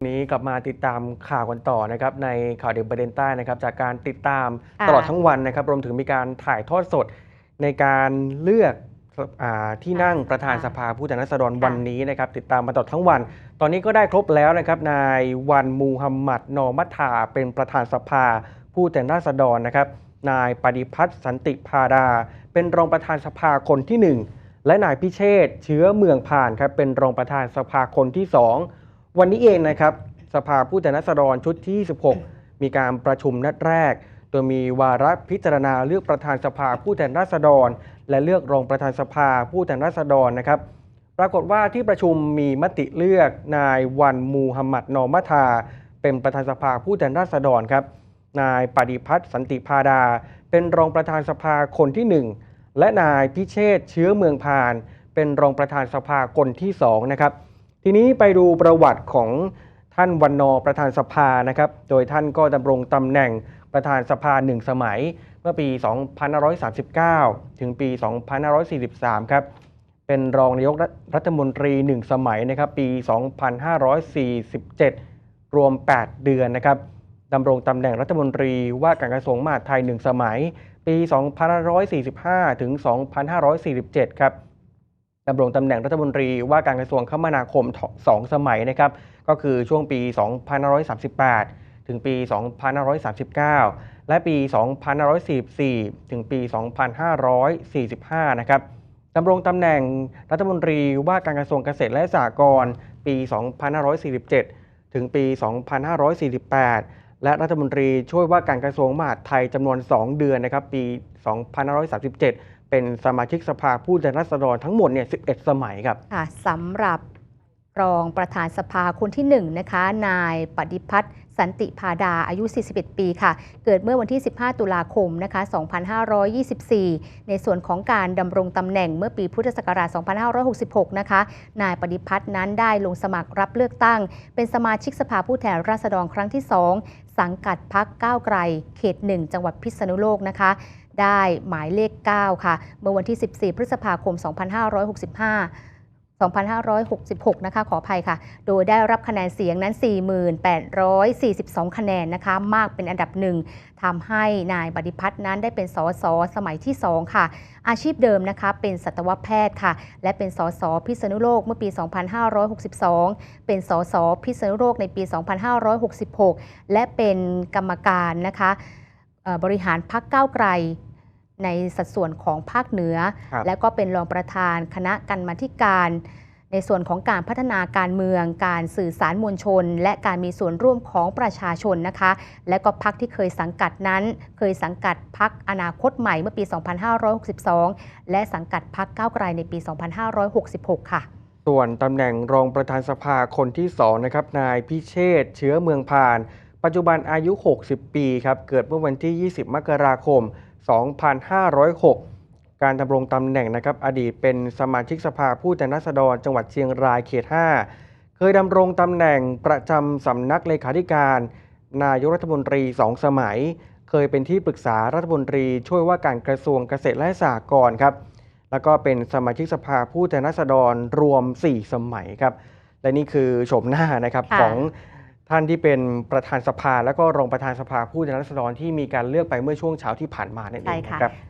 นี้กลับมาติดตามข่าวกันต่อนะครับในข่าวเด่นประเด็นใต้นะครับ จากการติดตามค่ะตลอดทั้งวันนะครับ รวมถึงมีการถ่ายทอดสดในการเลือกอาที่นั่งประธานค่ะสภาผู้แทนราษฎรค่ะวันนี้นะครับ ติดตามมาตลอดทั้งวัน ตอนนี้ก็ได้ครบแล้วนะครับนายวันมูฮัมหมัดนอมัทธาเป็นประธานสภาผู้แทนราษฎรนะครับ นายปฏิพัฒน์สันติพาดา เป็นรองประธานสภาคนที่หนึ่งและนายพิเชษฐ์เชื้อเมืองผ่านครับเป็นรองประธานสภาคนที่สอง วันนี้เองนะครับสภาผู้แทนราษฎรชุดที่26มีการประชุมนัดแรก โดยมีวาระพิจารณาเลือกประธานสภาผู้แทนราษฎร และเลือกรองประธานสภาผู้แทนราษฎรนะครับ ปรากฏว่าที่ประชุมมีมติเลือกนายวันมูฮัมหมัดนอมัทา เป็นประธานสภาผู้แทนราษฎรครับ นายปฏิพัฒน์สันติพาดา เป็นรองประธานสภาคนที่หนึ่งและนายพิเชษเชื้อเมืองพาน เป็นรองประธานสภาคนที่สองนะครับ ทีนี้ไปดูประวัติของท่านวันนอประธานสภานะครับ โดยท่านก็ดำรงตำแหน่งประธานสภาหนึ่งสมัย เมื่อปี 2539 ถึงปี 2543 ครับ เป็นรองนายกรัฐมนตรีหนึ่งสมัยนะครับ ปี 2547 รวม 8 เดือนนะครับดำรงตำแหน่งรัฐมนตรีว่าการกระทรวงมหาดไทยหนึ่งสมัย ปี 2545 ถึง 2547 ครับ ดำรงตำแหน่งรัฐมนตรีว่าการกระทรวงคมนาคมสองสมัยนะครับ ก็คือช่วงปี 2538 ถึงปี 2539 และปี 2544 ถึงปี 2545 นะครับดำรงตำแหน่งรัฐมนตรีว่าการกระทรวงเกษตรและสหกรณ์ปี 2547 ถึงปี 2548 และรัฐมนตรีช่วยว่าการกระทรวงมหาดไทยจำนวน 2 เดือนนะครับ ปี 2537 เป็นสมาชิกสภาผู้แทนราษฎรทั้งหมดเนี่ย11 สมัยครับค่ะสำหรับรองประธานสภาคนที่1นะคะ นายปฏิพัฒน์สันติพาดาอายุ 41 ปีค่ะ เกิดเมื่อวันที่ 15 ตุลาคมนะคะ 2524 ในส่วนของการดำรงตำแหน่งเมื่อปีพุทธศักราช 2566 นะคะ นายปฏิพัฒน์นั้นได้ลงสมัครรับเลือกตั้ง เป็นสมาชิกสภาผู้แทนราษฎรครั้งที่ 2 สังกัดพักก้าวไกล เขต 1 จังหวัดพิษณุโลกนะคะ ได้หมายเลข 9 ค่ะ เมื่อวันที่ 14 พฤษภาคม 2565 2566 นะคะขออภัยค่ะ โดยได้รับคะแนนเสียงนั้น 4,842 คะแนนนะคะ มากเป็นอันดับหนึ่งทำให้นายบดิพัฒน์นั้นได้เป็นสสสมัยที่ 2 ค่ะ อาชีพเดิมนะคะ เป็นสัตวแพทย์ค่ะ และเป็นสสพิษณุโลกเมื่อปี 2562 เป็นสสพิษณุโลกในปี 2566 และเป็นกรรมการนะคะบริหารพักก้าไกล ในสัดส่วนของภาคเหนือครับและก็เป็นรองประธานคณะกรรมาธิการ ในส่วนของการพัฒนาการเมือง การสื่อสารมวลชน และการมีส่วนร่วมของประชาชนนะคะ และก็พักที่เคยสังกัดนั้น เคยสังกัดพักอนาคตใหม่เมื่อปี 2562 และสังกัดพักก้าวไกลในปี 2566 ค่ะส่วนตำแหน่งรองประธานสภาคนที่2นะครับนายพิเชษฐ์เชื้อเมืองพาน ปัจจุบันอายุ 60 ปีครับเกิดเมื่อวันที่ 20 มกราคม 2506 การดำรงตำแหน่งนะครับอดีตเป็นสมาชิกสภาผู้แทนราษฎรจังหวัดเชียงรายเขต 5 เคยดำรงตำแหน่งประจำสำนักเลขาธิการ นายกรัฐมนตรีสองสมัย เคยเป็นที่ปรึกษารัฐมนตรีช่วยว่าการกระทรวงเกษตรและสหกรณ์ครับแล้วก็เป็นสมาชิกสภาผู้แทนราษฎรรวม 4 สมัยครับ และนี่คือโฉมหน้านะครับค่ะของ ท่านที่เป็นประธานสภา แล้วก็รองประธานสภาผู้แทนราษฎรที่มีการเลือกไปเมื่อช่วงเช้าที่ผ่านมานั่นเอใช่งค่ะ นะครับ